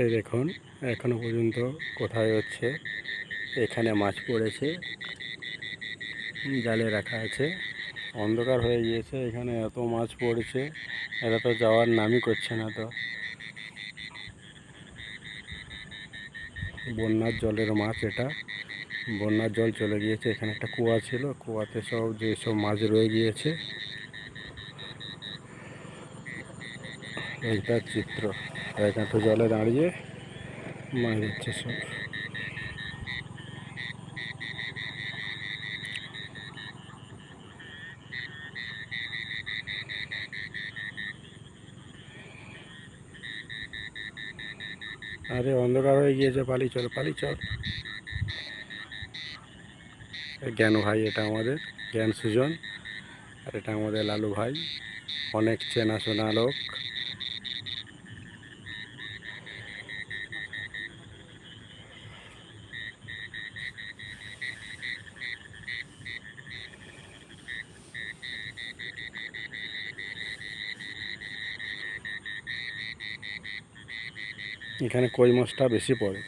এই দেখুন, এখনও পর্যন্ত কোথায় হচ্ছে? এখানে মাছ পড়েছে, জালে রাখা আছে। অন্ধকার হয়ে গিয়েছে, এখানে এত মাছ পড়েছে, এরা তো যাওয়ার নামই করছে না তো। বন্যার জলের মাছ এটা। বন্যার জল চলে গিয়েছে, এখানে একটা কুয়া ছিল, কুয়াতে সব যেসব মাছ রয়ে গিয়েছে এইটার চিত্র। এখানে তো জলে দাঁড়িয়ে মাছ দিচ্ছে সব আরে অন্ধকার হয়ে গিয়েছে, পালি চল পালি চল। জ্ঞান ভাই, এটা আমাদের। জ্ঞান সুজন, আর এটা আমাদের লালু ভাই। অনেক চেনাশোনা লোক। এখানে কই মাছটা বেশি পড়ে?